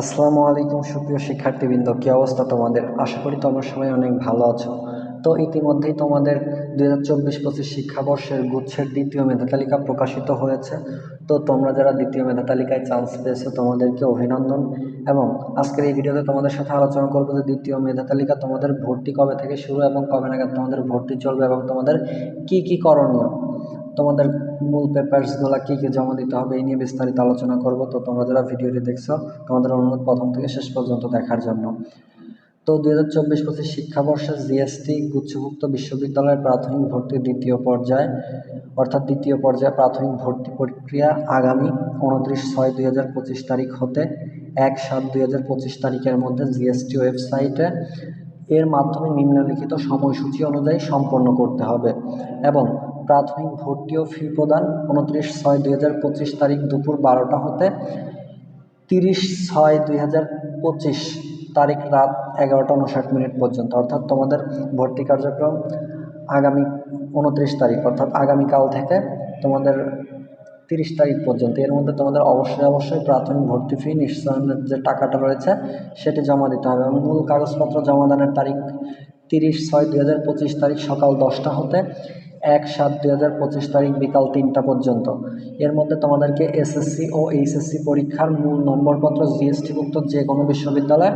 আসসালামু আলাইকুম, সুপ্রিয় শিক্ষার্থীবৃন্দ। কী অবস্থা তোমাদের? আশা করি তোমরা সবাই অনেক ভালো আছো। তো ইতিমধ্যেই তোমাদের দুই হাজার চব্বিশ পঁচিশ শিক্ষাবর্ষের গুচ্ছের দ্বিতীয় মেধা তালিকা প্রকাশিত হয়েছে। তো তোমরা যারা দ্বিতীয় মেধা তালিকায় চান্স পেয়েছ, তোমাদেরকে অভিনন্দন। এবং আজকের এই ভিডিওতে তোমাদের সাথে আলোচনা করব যে দ্বিতীয় মেধা তালিকা তোমাদের ভর্তি কবে থেকে শুরু এবং কবে নাগাদ তোমাদের ভর্তি চলবে এবং তোমাদের কি কি করণীয়। তোমাদের মূল পেপারসগুলো কী কী জমা দিতে হবে, এই নিয়ে বিস্তারিত আলোচনা করব। তো তোমরা যারা ভিডিওটি দেখছ, তোমাদের অনুরোধ প্রথম থেকে শেষ পর্যন্ত দেখার জন্য। তো দুই হাজার চব্বিশ পঁচিশ শিক্ষাবর্ষে জিএসটি গুচ্ছভুক্ত বিশ্ববিদ্যালয়ের প্রাথমিক ভর্তির দ্বিতীয় পর্যায়ে, অর্থাৎ দ্বিতীয় পর্যায়ে প্রাথমিক ভর্তি প্রক্রিয়া আগামী উনত্রিশ ছয় দুই হাজার পঁচিশ তারিখ হতে এক সাত দুই হাজার পঁচিশ তারিখের মধ্যে জিএসটি ওয়েবসাইটে এর মাধ্যমে নিম্নলিখিত সময়সূচি অনুযায়ী সম্পন্ন করতে হবে। এবং প্রাথমিক ভর্তি ও ফি প্রদান উনত্রিশ ছয় দুই হাজার পঁচিশ তারিখ দুপুর বারোটা হতে তিরিশ ছয় দুই হাজার পঁচিশ তারিখ রাত এগারোটা উনষাট মিনিট পর্যন্ত। অর্থাৎ তোমাদের ভর্তি কার্যক্রম আগামী উনত্রিশ তারিখ, অর্থাৎ আগামীকাল থেকে তোমাদের তিরিশ তারিখ পর্যন্ত। এর মধ্যে তোমাদের অবশ্যই অবশ্যই প্রাথমিক ভর্তি ফি নিশ্চয়নের যে টাকাটা রয়েছে সেটি জমা দিতে হবে। এবং মূল কাগজপত্র জমাদানের তারিখ তিরিশ ছয় দুই হাজার পঁচিশ তারিখ সকাল দশটা হতে এক সাত দুই হাজার পঁচিশ তারিখ বিকাল তিনটা পর্যন্ত। এর মধ্যে তোমাদেরকে এসএসসি ও এইচএসসি পরীক্ষার মূল নম্বরপত্র, জিএসটিভুক্ত যে কোনো বিশ্ববিদ্যালয়ে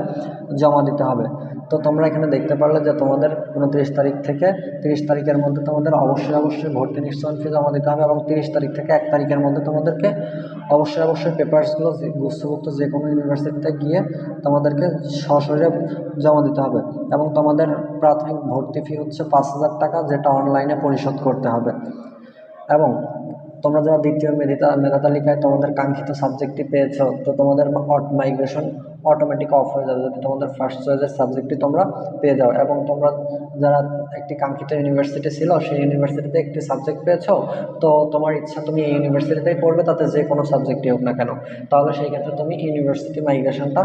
জমা দিতে হবে। তো তোমরা এখানে দেখতে পারলে যে তোমাদের উনত্রিশ তারিখ থেকে তিরিশ তারিখের মধ্যে তোমাদের অবশ্যই অবশ্যই ভর্তি নিশ্চয়ন ফি জমা দিতে হবে এবং তিরিশ তারিখ থেকে এক তারিখের মধ্যে তোমাদেরকে অবশ্যই অবশ্যই পেপারসগুলো গুচ্ছভুক্ত যে কোনো ইউনিভার্সিটিতে গিয়ে তোমাদেরকে সশরীরে জমা দিতে হবে। এবং তোমাদের প্রাথমিক ভর্তি ফি হচ্ছে পাঁচ হাজার টাকা, যেটা অনলাইনে পরিশোধ করতে হবে। এবং তোমরা যারা দ্বিতীয় মেধা মেধা তালিকায় তোমাদের কাঙ্ক্ষিত সাবজেক্টটি পেয়েছ, তো তোমাদের মাইগ্রেশন অটোমেটিক অফ হয়ে যাবে যদি তোমাদের ফার্স্ট চয়েসের সাবজেক্টটি তোমরা পেয়ে যাও। এবং তোমরা যারা একটি কাঙ্ক্ষিত ইউনিভার্সিটি ছিল, সেই ইউনিভার্সিটিতে একটি সাবজেক্ট পেয়েছ, তো তোমার ইচ্ছা তুমি এই ইউনিভার্সিটিতেই পড়বে, তাতে যে কোনো সাবজেক্টই হোক না কেন। তাহলে সেই ক্ষেত্রে তুমি ইউনিভার্সিটি মাইগ্রেশনটা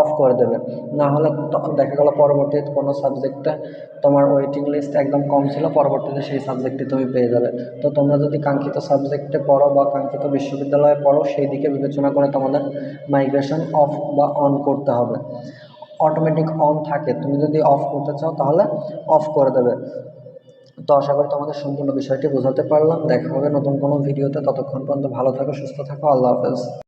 অফ করে দেবে। না হলে দেখা গেলো পরবর্তীতে কোনো সাবজেক্টে তোমার ওয়েটিং লিস্ট একদম কম ছিল, পরবর্তীতে সেই সাবজেক্টটি তুমি পেয়ে যাবে। তো তোমরা যদি কাঙ্ক্ষিত সাবজেক্টে পড়ো বা কাঙ্ক্ষিত বিশ্ববিদ্যালয়ে পড়ো, সেই দিকে বিবেচনা করে তোমাদের মাইগ্রেশন অফ বা অন করতে হবে। অটোমেটিক অন থাকে। তুমি যদি অফ করতে চাও তাহলে অফ করে দেবে। তো আশা করি তোমাদের সম্পূর্ণ বিষয়টি বোঝাতে পারলাম। দেখা হবে নতুন কোনো ভিডিওতে। ততক্ষণ পর্যন্ত ভালো থাকো, সুস্থ থাকো। আল্লাহ হাফেজ।